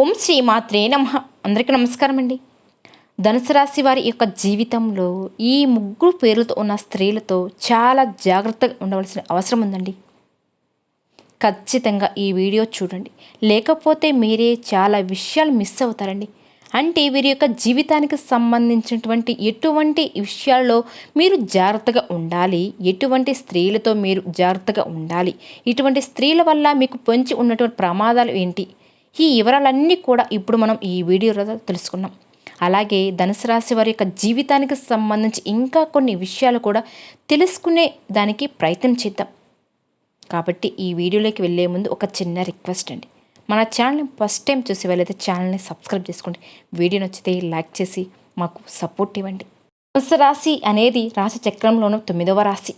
ఓం శ్రీ మాత్రే నమ. అందరికీ నమస్కారం అండి. ధనుసు రాశి వారి యొక్క జీవితంలో ఈ ముగ్గురు పేర్లతో ఉన్న స్త్రీలతో చాలా జాగ్రత్తగా ఉండవలసిన అవసరం ఉందండి. ఖచ్చితంగా ఈ వీడియో చూడండి. లేకపోతే మీరే చాలా విషయాలు మిస్ అవుతారండి. అంటే వీరి యొక్క జీవితానికి సంబంధించినటువంటి ఎటువంటి విషయాల్లో మీరు జాగ్రత్తగా ఉండాలి ఎటువంటి స్త్రీలతో మీరు జాగ్రత్తగా ఉండాలి ఇటువంటి స్త్రీల వల్ల మీకు పొంచి ఉన్నటువంటి ప్రమాదాలు ఏంటి ఈ వివరాలన్నీ కూడా ఇప్పుడు మనం ఈ వీడియోలో తెలుసుకున్నాం. అలాగే ధనుసు రాశి వారి యొక్క జీవితానికి సంబంధించి ఇంకా కొన్ని విషయాలు కూడా తెలుసుకునే దానికి ప్రయత్నం చేద్దాం. కాబట్టి ఈ వీడియోలోకి వెళ్ళే ముందు ఒక చిన్న రిక్వెస్ట్ అండి. మన ఛానల్ని ఫస్ట్ టైం చూసి వెళ్ళైతే ఛానల్ని సబ్స్క్రైబ్ చేసుకోండి. వీడియో నచ్చితే లైక్ చేసి మాకు సపోర్ట్ ఇవ్వండి. ధనుసు రాశి అనేది రాశి చక్రంలోనూ తొమ్మిదవ రాశి.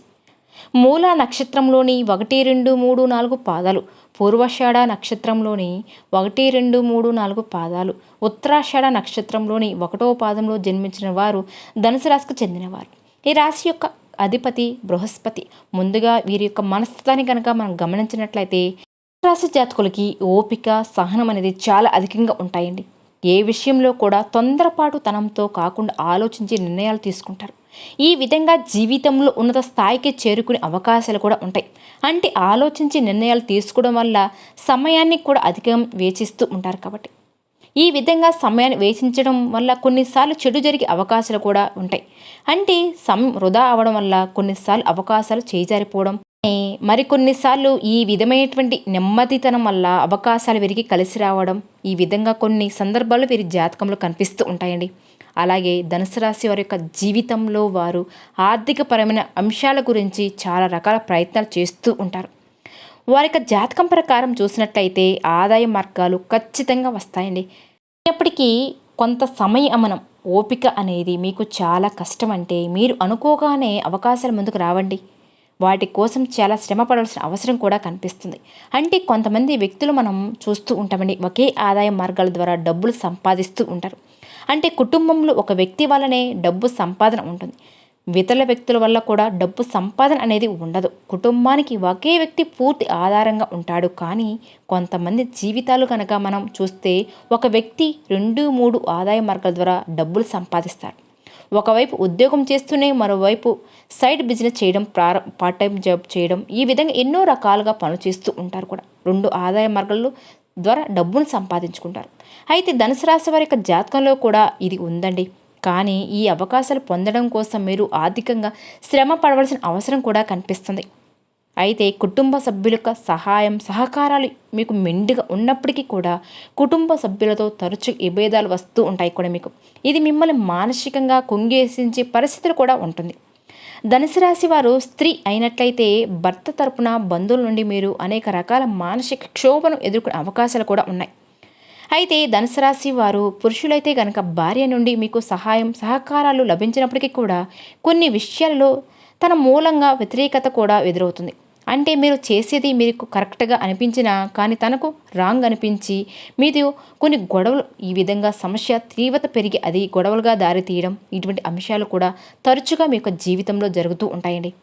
మూల నక్షత్రంలోని ఒకటి రెండు మూడు నాలుగు పాదాలు. పూర్వషాఢ నక్షత్రంలోని ఒకటి రెండు మూడు నాలుగు పాదాలు. ఉత్తరాషాఢ నక్షత్రంలోని ఒకటో పాదంలో జన్మించిన వారు ధనుసు రాశికి చెందినవారు. ఈ రాశి యొక్క అధిపతి బృహస్పతి. ముందుగా వీరి యొక్క మనస్తత్వాన్ని కనుక మనం గమనించినట్లయితే రాశి జాతకులకి ఓపిక సహనం అనేది చాలా అధికంగా ఉంటాయండి. ఏ విషయంలో కూడా తొందరపాటు తనంతో కాకుండా ఆలోచించి నిర్ణయాలు తీసుకుంటారు. ఈ విధంగా జీవితంలో ఉన్నత స్థాయికి చేరుకునే అవకాశాలు కూడా ఉంటాయి. అంటే ఆలోచించి నిర్ణయాలు తీసుకోవడం వల్ల సమయాన్ని కూడా అధికం వేచిస్తూ ఉంటారు కాబట్టి. ఈ విధంగా సమయాన్ని వేచించడం వల్ల కొన్నిసార్లు చెడు జరిగే అవకాశాలు కూడా ఉంటాయి. అంటే సమయం వృధా అవడం వల్ల కొన్నిసార్లు అవకాశాలు చేజారిపోవడం. మరికొన్నిసార్లు ఈ విధమైనటువంటి నెమ్మదితనం వల్ల అవకాశాలు వీరికి కలిసి రావడం. ఈ విధంగా కొన్ని సందర్భాలు వీరి జాతకంలో కనిపిస్తూ ఉంటాయండి. అలాగే ధనుసు రాశి వారి యొక్క జీవితంలో వారు ఆర్థికపరమైన అంశాల గురించి చాలా రకాల ప్రయత్నాలు చేస్తూ ఉంటారు. వారి యొక్క జాతకం ప్రకారం చూసినట్లయితే ఆదాయ మార్గాలు ఖచ్చితంగా వస్తాయండి. అయినప్పటికీ కొంత సమయమనం ఓపిక అనేది మీకు చాలా కష్టం అంటే మీరు అనుకోగానే అవకాశాలు ముందుకు రావండి. వాటి కోసం చాలా శ్రమ పడాల్సిన అవసరం కూడా కనిపిస్తుంది. అంటే కొంతమంది వ్యక్తులు మనం చూస్తూ ఉంటామండి ఒకే ఆదాయ మార్గాల ద్వారా డబ్బులు సంపాదిస్తూ ఉంటారు. అంటే కుటుంబంలో ఒక వ్యక్తి వల్లనే డబ్బు సంపాదన ఉంటుంది. ఇతర వ్యక్తుల వల్ల కూడా డబ్బు సంపాదన అనేది ఉండదు. కుటుంబానికి ఒకే వ్యక్తి పూర్తి ఆధారంగా ఉంటాడు. కానీ కొంతమంది జీవితాలు కనుక మనం చూస్తే ఒక వ్యక్తి రెండు మూడు ఆదాయ మార్గాల ద్వారా డబ్బులు సంపాదిస్తారు. ఒకవైపు ఉద్యోగం చేస్తూనే మరోవైపు సైడ్ బిజినెస్ చేయడం ప్రార పార్ట్ టైం జాబ్ చేయడం ఈ విధంగా ఎన్నో రకాలుగా పనులు చేస్తూ ఉంటారు కూడా. రెండు ఆదాయ మార్గాల్లో ద్వారా డబ్బును సంపాదించుకుంటారు. అయితే ధనుసు రాశి వారి యొక్క జాతకంలో కూడా ఇది ఉందండి. కానీ ఈ అవకాశాలు పొందడం కోసం మీరు ఆర్థికంగా శ్రమ పడవలసిన అవసరం కూడా కనిపిస్తుంది. అయితే కుటుంబ సభ్యుల యొక్క సహాయం సహకారాలు మీకు మెండుగా ఉన్నప్పటికీ కూడా కుటుంబ సభ్యులతో తరచు విభేదాలు వస్తూ ఉంటాయి కూడా మీకు. ఇది మిమ్మల్ని మానసికంగా కుంగేసించే పరిస్థితులు కూడా ఉంటుంది. ధనుసు రాశి వారు స్త్రీ అయినట్లయితే భర్త తరపున బంధువుల నుండి మీరు అనేక రకాల మానసిక క్షోభను ఎదుర్కొనే అవకాశాలు కూడా ఉన్నాయి. అయితే ధనుసు రాశి వారు పురుషులైతే కనుక భార్య నుండి మీకు సహాయం సహకారాలు లభించినప్పటికీ కూడా కొన్ని విషయాల్లో తన మూలంగా వ్యతిరేకత కూడా ఎదురవుతుంది. అంటే మీరు చేసేది మీకు కరెక్ట్గా అనిపించినా కానీ తనకు రాంగ్ అనిపించి మీది కొన్ని గొడవలు ఈ విధంగా సమస్య తీవ్రత పెరిగి అది గొడవలుగా దారితీయడం ఇటువంటి అంశాలు కూడా తరచుగా మీ యొక్క జీవితంలో జరుగుతూ ఉంటాయండి.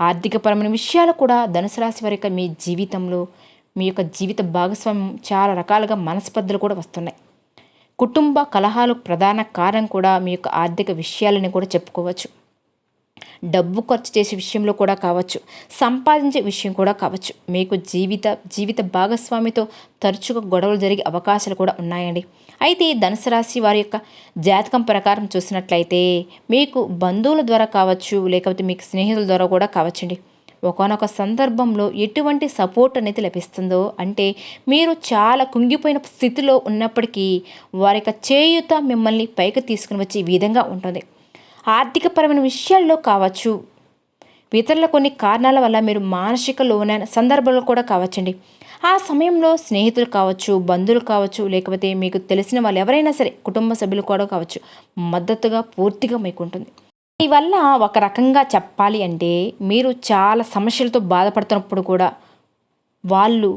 ఆర్థికపరమైన విషయాలు కూడా ధనుసు రాశి వారి యొక్క మీ జీవితంలో మీ యొక్క జీవిత భాగస్వామ్యం చాలా రకాలుగా మనస్పర్ధలు కూడా వస్తున్నాయి. కుటుంబ కలహాలు ప్రధాన కారణం కూడా మీ యొక్క ఆర్థిక విషయాలని కూడా చెప్పుకోవచ్చు. డబ్బు ఖర్చు చేసే విషయంలో కూడా కావచ్చు సంపాదించే విషయం కూడా కావచ్చు. మీకు జీవిత జీవిత భాగస్వామితో తరచుగా గొడవలు జరిగే అవకాశాలు కూడా ఉన్నాయండి. అయితే ధనుసు రాశి వారి యొక్క జాతకం ప్రకారం చూసినట్లయితే మీకు బంధువుల ద్వారా కావచ్చు లేకపోతే మీకు స్నేహితుల ద్వారా కూడా కావచ్చండి. ఒకనొక సందర్భంలో ఎటువంటి సపోర్ట్ అనేది లభిస్తుందో అంటే మీరు చాలా కుంగిపోయిన స్థితిలో ఉన్నప్పటికీ వారి యొక్క చేయుత మిమ్మల్ని పైకి తీసుకుని వచ్చే విధంగా ఉంటుంది. ఆర్థికపరమైన విషయాల్లో కావచ్చు. ఇతరుల కొన్ని కారణాల వల్ల మీరు మానసిక లోనైన సందర్భంలో కూడా కావచ్చండి. ఆ సమయంలో స్నేహితులు కావచ్చు బంధువులు కావచ్చు లేకపోతే మీకు తెలిసిన వాళ్ళు ఎవరైనా సరే కుటుంబ సభ్యులు కూడా కావచ్చు మద్దతుగా పూర్తిగా మీకు ఉంటుంది దీనివల్ల ఒక రకంగా చెప్పాలి అంటే మీరు చాలా సమస్యలతో బాధపడుతున్నప్పుడు కూడా వాళ్ళు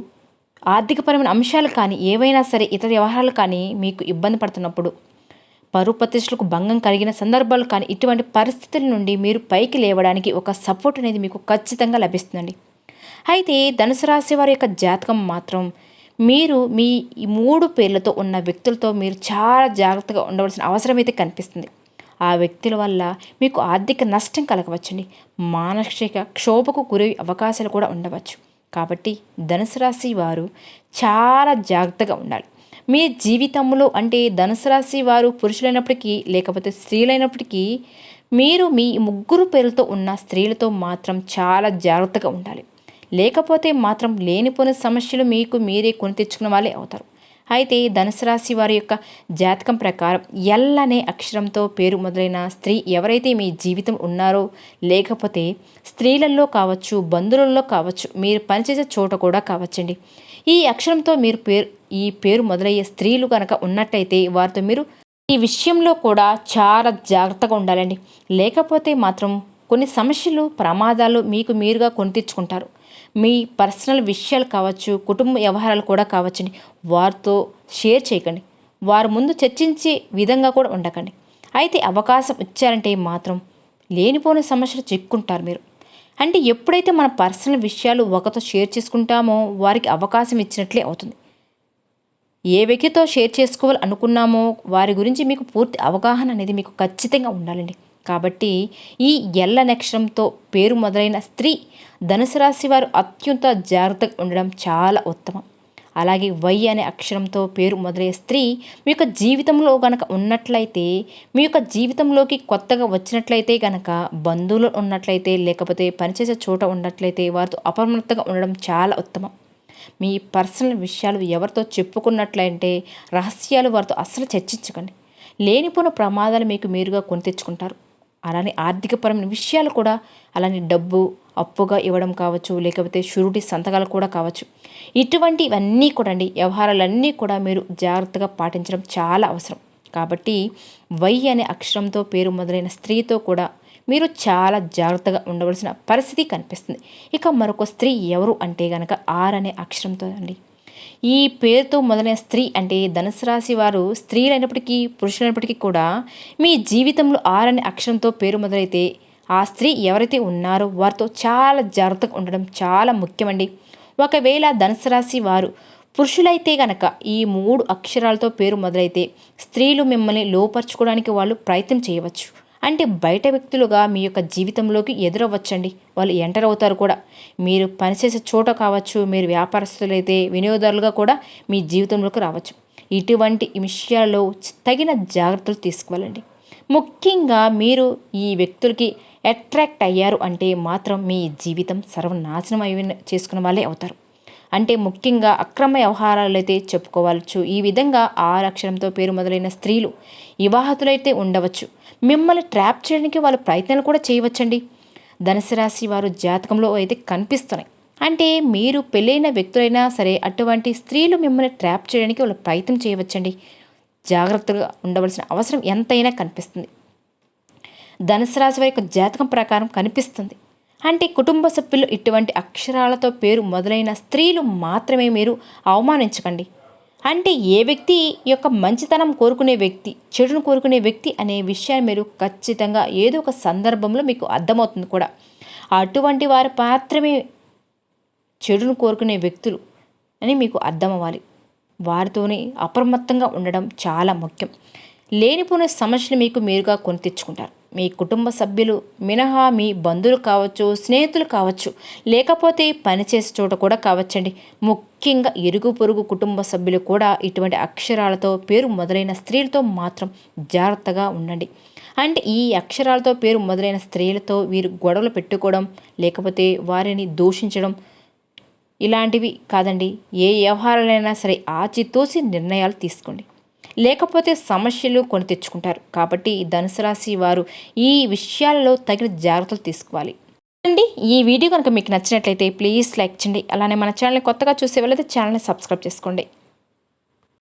ఆర్థికపరమైన అంశాలు కానీ ఏవైనా సరే ఇతర వ్యవహారాలు కానీ మీకు ఇబ్బంది పడుతున్నప్పుడు పరువు ప్రతిష్టలకు భంగం కలిగిన సందర్భాలు కానీ ఇటువంటి పరిస్థితుల నుండి మీరు పైకి లేవడానికి ఒక సపోర్ట్ అనేది మీకు ఖచ్చితంగా లభిస్తుందండి. అయితే ధనుసు రాశి వారి యొక్క జాతకం మాత్రం మీరు మీ ఈ మూడు పేర్లతో ఉన్న వ్యక్తులతో మీరు చాలా జాగ్రత్తగా ఉండవలసిన అవసరం అయితే కనిపిస్తుంది. ఆ వ్యక్తుల వల్ల మీకు ఆర్థిక నష్టం కలగవచ్చండి. మానసిక క్షోభకు గురి అవకాశాలు కూడా ఉండవచ్చు. కాబట్టి ధనుసు రాశి వారు చాలా జాగ్రత్తగా ఉండాలి. మీ జీవితంలో అంటే ధనుసు రాశి వారు పురుషులైనప్పటికీ లేకపోతే స్త్రీలైనప్పటికీ మీరు మీ ముగ్గురు పేరుతో ఉన్న స్త్రీలతో మాత్రం చాలా జాగ్రత్తగా ఉండాలి. లేకపోతే మాత్రం లేనిపోని సమస్యలు మీకు మీరే కొని తెచ్చుకున్న వాళ్ళే అవుతారు. అయితే ధనుసు రాశి వారి యొక్క జాతకం ప్రకారం ఎల్ అనే అక్షరంతో పేరు మొదలైన స్త్రీ ఎవరైతే మీ జీవితం ఉన్నారో లేకపోతే స్త్రీలలో కావచ్చు బంధువులలో కావచ్చు మీరు పనిచేసే చోట కూడా కావచ్చండి. ఈ అక్షరంతో మీరు పేరు ఈ పేరు మొదలయ్యే స్త్రీలు కనుక ఉన్నట్టయితే వారితో మీరు ఈ విషయంలో కూడా చాలా జాగ్రత్తగా ఉండాలండి. లేకపోతే మాత్రం కొన్ని సమస్యలు ప్రమాదాలు మీకు మీరుగా కొని తెచ్చుకుంటారు. మీ పర్సనల్ విషయాలు కావచ్చు కుటుంబ వ్యవహారాలు కూడా కావచ్చండి. వారితో షేర్ చేయకండి. వారి ముందు చర్చించే విధంగా కూడా ఉండకండి. అయితే అవకాశం ఇచ్చారంటే మాత్రం లేనిపోని సమస్యలు చిక్కుంటారు మీరు. అంటే ఎప్పుడైతే మన పర్సనల్ విషయాలు ఒకతో షేర్ చేసుకుంటామో వారికి అవకాశం ఇచ్చినట్లే అవుతుంది. ఏ వ్యక్తితో షేర్ చేసుకోవాలి అనుకున్నామో వారి గురించి మీకు పూర్తి అవగాహన అనేది మీకు ఖచ్చితంగా ఉండాలండి. కాబట్టి ఈ ఎల్ల నక్షత్రంతో పేరు మొదలైన స్త్రీ ధనుసు రాశి వారు అత్యంత జాగ్రత్తగా ఉండడం చాలా ఉత్తమం. అలాగే వై అనే అక్షరంతో పేరు మొదలయ్యే స్త్రీ మీ యొక్క జీవితంలో కనుక ఉన్నట్లయితే మీ యొక్క జీవితంలోకి కొత్తగా వచ్చినట్లయితే కనుక బంధువులు ఉన్నట్లయితే లేకపోతే పనిచేసే చోట ఉన్నట్లయితే వారితో అప్రమత్తంగా ఉండడం చాలా ఉత్తమం. మీ పర్సనల్ విషయాలు ఎవరితో చెప్పుకున్నట్లయితే రహస్యాలు వారితో అస్సలు చర్చించకండి. లేనిపోయిన ప్రమాదాలు మీకు మీరుగా కొని తెచ్చుకుంటారు. అలానే ఆర్థికపరమైన విషయాలు కూడా అలానే డబ్బు అప్పుగా ఇవ్వడం కావచ్చు లేకపోతే షూరిటీ సంతకాలు కూడా కావచ్చు. ఇటువంటివన్నీ కూడా అండి వ్యవహారాలన్నీ కూడా మీరు జాగ్రత్తగా పాటించడం చాలా అవసరం. కాబట్టి వై అనే అక్షరంతో పేరు మొదలైన స్త్రీతో కూడా మీరు చాలా జాగ్రత్తగా ఉండవలసిన పరిస్థితి కనిపిస్తుంది. ఇక మరొక స్త్రీ ఎవరు అంటే గనక ఆర్ అనే అక్షరంతో అండి. ఈ పేరుతో మొదలైన స్త్రీ అంటే ధనుసు రాశి వారు స్త్రీలైనప్పటికీ పురుషులైనప్పటికీ కూడా మీ జీవితంలో ఆర్ అనే అక్షరంతో పేరు మొదలైతే ఆ స్త్రీ ఎవరైతే ఉన్నారో వారితో చాలా జాగ్రత్తగా ఉండడం చాలా ముఖ్యమండి. ఒకవేళ ధనుసు రాశి వారు పురుషులైతే గనక ఈ మూడు అక్షరాలతో పేరు మొదలైతే స్త్రీలు మిమ్మల్ని లోపరచుకోవడానికి వాళ్ళు ప్రయత్నం చేయవచ్చు. అంటే బయట వ్యక్తులుగా మీ యొక్క జీవితంలోకి ఎదురవ్వచ్చండి. వాళ్ళు ఎంటర్ అవుతారు కూడా. మీరు పనిచేసే చోట కావచ్చు మీరు వ్యాపారస్తులైతే వినియోగదారులుగా కూడా మీ జీవితంలోకి రావచ్చు. ఇటువంటి విషయాల్లో తగిన జాగ్రత్తలు తీసుకోవాలండి. ముఖ్యంగా మీరు ఈ వ్యక్తులకి అట్రాక్ట్ అయ్యారు అంటే మాత్రం మీ జీవితం సర్వనాశనం అయి చేసుకున్న వాళ్ళే అవుతారు. అంటే ముఖ్యంగా అక్రమ వ్యవహారాలు అయితే చెప్పుకోవచ్చు ఈ విధంగా ఆరు అక్షరంతో పేరు మొదలైన స్త్రీలు వివాహతులైతే ఉండవచ్చు. మిమ్మల్ని ట్రాప్ చేయడానికి వాళ్ళ ప్రయత్నాలు కూడా చేయవచ్చండి. ధనుసు రాశి వారు జాతకంలో అయితే కనిపిస్తున్నాయి. అంటే మీరు పెళ్ళైన వ్యక్తులైనా సరే అటువంటి స్త్రీలు మిమ్మల్ని ట్రాప్ చేయడానికి వాళ్ళు ప్రయత్నం చేయవచ్చండి. జాగ్రత్తగా ఉండవలసిన అవసరం ఎంతైనా కనిపిస్తుంది. ధనుసు రాశి వారి యొక్క జాతకం ప్రకారం కనిపిస్తుంది. అంటే కుటుంబ సభ్యులు ఇటువంటి అక్షరాలతో పేరు మొదలైన స్త్రీలు మాత్రమే మీరు అవమానించకండి. అంటే ఏ వ్యక్తి యొక్క మంచితనం కోరుకునే వ్యక్తి చెడును కోరుకునే వ్యక్తి అనే విషయాన్ని మీరు ఖచ్చితంగా ఏదో ఒక సందర్భంలో మీకు అర్థమవుతుంది కూడా. అటువంటి వారు మాత్రమే చెడును కోరుకునే వ్యక్తులు అని మీకు అర్థమవ్వాలి. వారితోనే అప్రమత్తంగా ఉండడం చాలా ముఖ్యం. లేనిపోయిన సమస్యలు మీకు మీరుగా కొని తెచ్చుకుంటారు. మీ కుటుంబ సభ్యులు మినహా మీ బంధువులు కావచ్చు స్నేహితులు కావచ్చు లేకపోతే పనిచేసే చోట కూడా కావచ్చండి. ముఖ్యంగా ఇరుగు పొరుగు కుటుంబ సభ్యులు కూడా ఇటువంటి అక్షరాలతో పేరు మొదలైన స్త్రీలతో మాత్రం జాగ్రత్తగా ఉండండి. అండ్ ఈ అక్షరాలతో పేరు మొదలైన స్త్రీలతో వీరు గొడవలు పెట్టుకోవడం లేకపోతే వారిని దూషించడం ఇలాంటివి కాదండి. ఏ వ్యవహారాలైనా సరే ఆచితూసి నిర్ణయాలు తీసుకోండి. లేకపోతే సమస్యలు కొని తెచ్చుకుంటారు. కాబట్టి ధనుసు రాశి వారు ఈ విషయాలలో తగిన జాగ్రత్తలు తీసుకోవాలి. అండి ఈ వీడియో కనుక మీకు నచ్చినట్లయితే ప్లీజ్ లైక్ చేయండి. అలానే మన ఛానల్ని కొత్తగా చూసే వాళ్ళైతే ఛానల్ని సబ్స్క్రైబ్ చేసుకోండి.